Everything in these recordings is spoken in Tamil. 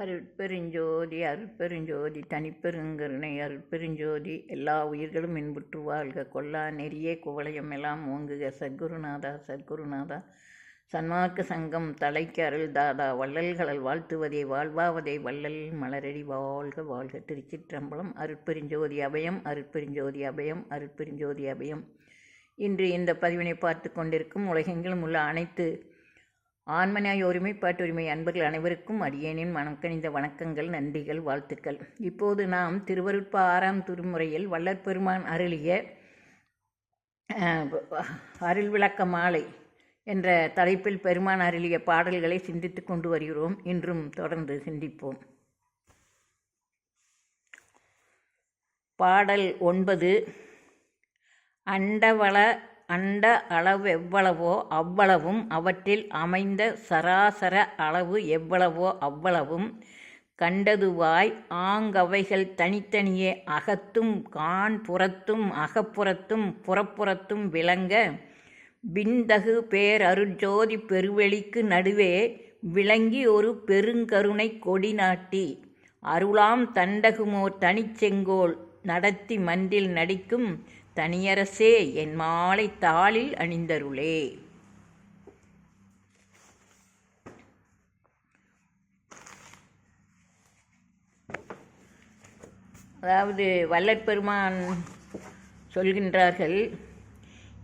அருட்பெருஞ்சோதி அருட்பெருஞ்சோதி தனிப்பெருங்கருணை அருட்பெருஞ்சோதி எல்லா உயிர்களும் இன்புற்று வாழ்க. கொல்லா நெறியே குவளையம் எல்லாம் ஓங்குக. சத்குருநாதா சத்குருநாதா. சன்மார்க்க சங்கம் தலைக்கு அருள் தாதா. வள்ளல்களல் வாழ்த்துவதே வாழ்வாவதே. வள்ளல் மலரடி வாழ்க வாழ்க. திருச்சிற்றம்பலம் அருட்பெருஞ்சோதி அபயம் அருட்பெருஞ்சோதி அபயம் அருட்பெருஞ்சோதி அபயம். இன்று இந்த பதிவினை பார்த்து கொண்டிருக்கும் உலகெங்கிலும் உள்ள அனைத்து ஆன்மநாய ஒருமைப்பாட்டுரிமை அன்பர்கள் அனைவருக்கும் அடியேனின் மனக்கணிந்த வணக்கங்கள் நன்றிகள் வாழ்த்துக்கள். இப்போது நாம் திருவருட்ப ஆறாம் திருமுறையில் வள்ளற்பெருமான் அருளிய அருள் விளக்க மாலை என்ற தலைப்பில் பெருமான் அருளிய பாடல்களை சிந்தித்து கொண்டு வருகிறோம். இன்றும் தொடர்ந்து சிந்திப்போம். பாடல் ஒன்பது அண்டவள அண்ட அளவெவ்வளவோ அவ்வளவும் அவற்றில் அமைந்த சராசர அளவு எவ்வளவோ அவ்வளவும் கண்டதுவாய் ஆங்கவைகள் தனித்தனியே அகத்தும் கான் புறத்தும் அகப்புறத்தும் புறப்புறத்தும் விளங்க விண்தகு பேரருஜோதி பெருவெளிக்கு நடுவே விளங்கி ஒரு பெருங்கருணை கொடி நாட்டி அருளாம் தண்டகுமோர் தனிச்செங்கோல் நடத்தி மன்றில் நடிக்கும் தனியரசே என் மாலை தாளில் அணிந்தருளே. அதாவது வல்லற்பெருமான் சொல்கின்றார்கள்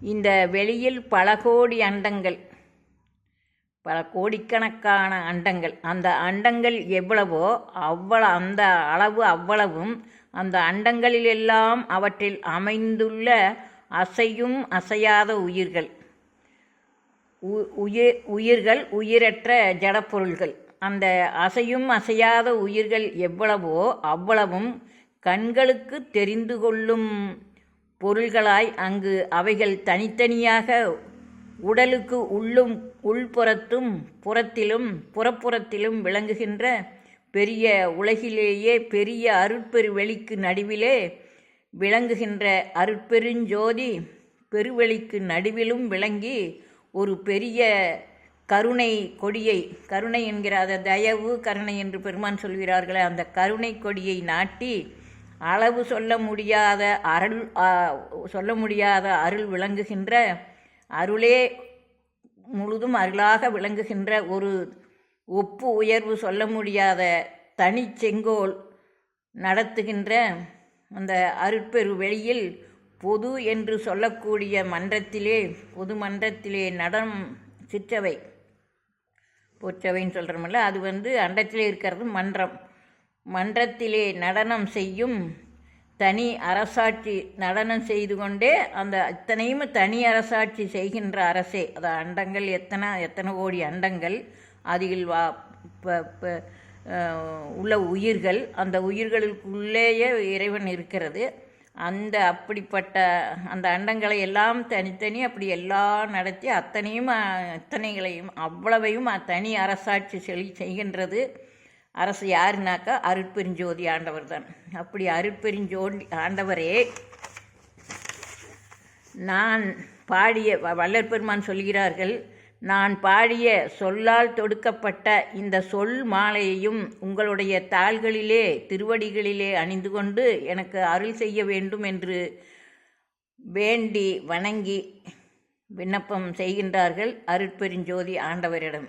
இந்த வெளியில் பல கோடி அண்டங்கள் பல கோடிக்கணக்கான அண்டங்கள். அந்த அண்டங்கள் எவ்வளவோ அவ்வளோ அந்த அளவு அவ்வளவும் அந்த அண்டங்களிலெல்லாம் அவற்றில் அமைந்துள்ள அசையும் அசையாத உயிர்கள். உயிர் உயிர்கள் உயிரற்ற ஜடப்பொருள்கள். அந்த அசையும் அசையாத உயிர்கள் எவ்வளவோ அவ்வளவும் கண்களுக்கு தெரிந்து கொள்ளும் பொருள்களாய் அங்கு அவைகள் தனித்தனியாக உடலுக்கு உள்ளும் உள்புறத்தும் புறத்திலும் புறப்புறத்திலும் விளங்குகின்ற பெரிய உலகிலேயே பெரிய அருட்பெரு வெளிக்கு நடுவிலே விளங்குகின்ற அருட்பெருஞ்சோதி பெருவெளிக்கு நடுவிலும் விளங்கி ஒரு பெரிய கருணை கொடியை கருணை என்கிற அதை தயவு கருணை என்று பெருமான் சொல்கிறார்களே அந்த கருணை கொடியை நாட்டி அளவு சொல்ல முடியாத அருள் சொல்ல முடியாத அருள் விளங்குகின்ற அருளே முழுதும் அருளாக விளங்குகின்ற ஒரு ஒப்பு உயர்வு சொல்ல முடியாத தனி செங்கோல் நடத்துகின்ற அந்த அருட்பெரு வெளியில் பொது என்று சொல்லக்கூடிய மன்றத்திலே பொது மன்றத்திலே நடம் சிற்றவை. பொற்றவைன்னு சொல்கிறோமில்ல அது வந்து அண்டத்திலே இருக்கிறது மன்றம். மன்றத்திலே நடனம் செய்யும் தனி அரசாட்சி நடனம் செய்து கொண்டே அந்த அத்தனையும் தனி அரசாட்சி செய்கின்ற அரசே. அது அண்டங்கள் எத்தனை எத்தனை கோடி அண்டங்கள் அதில் வா உள்ள உயிர்கள் அந்த உயிர்களுக்குள்ளேயே இறைவன் இருக்கிறது. அந்த அப்படிப்பட்ட அந்த அண்டங்களை எல்லாம் தனித்தனி அப்படி எல்லாம் நடத்தி அத்தனையும் அத்தனைகளையும் அவ்வளவையும் தனி அரசாட்சி செல் செய்கின்றது. அரசு யாருனாக்கா அருட்பெருஞ்சோதி ஆண்டவர் தான் அப்படி அருட்பெருஞ்சோதி ஆண்டவரே நான் பாடிய வள்ளற் பெருமான் சொல்கிறார்கள் நான் பாடிய சொல்லால் தொடுக்கப்பட்ட இந்த சொல் மாலையையும் உங்களுடைய தாள்களிலே திருவடிகளிலே அணிந்து கொண்டு எனக்கு அருள் செய்ய வேண்டும் என்று வேண்டி வணங்கி விண்ணப்பம் செய்கின்றார்கள் அருட்பெருஞ்சோதி ஆண்டவரிடம்.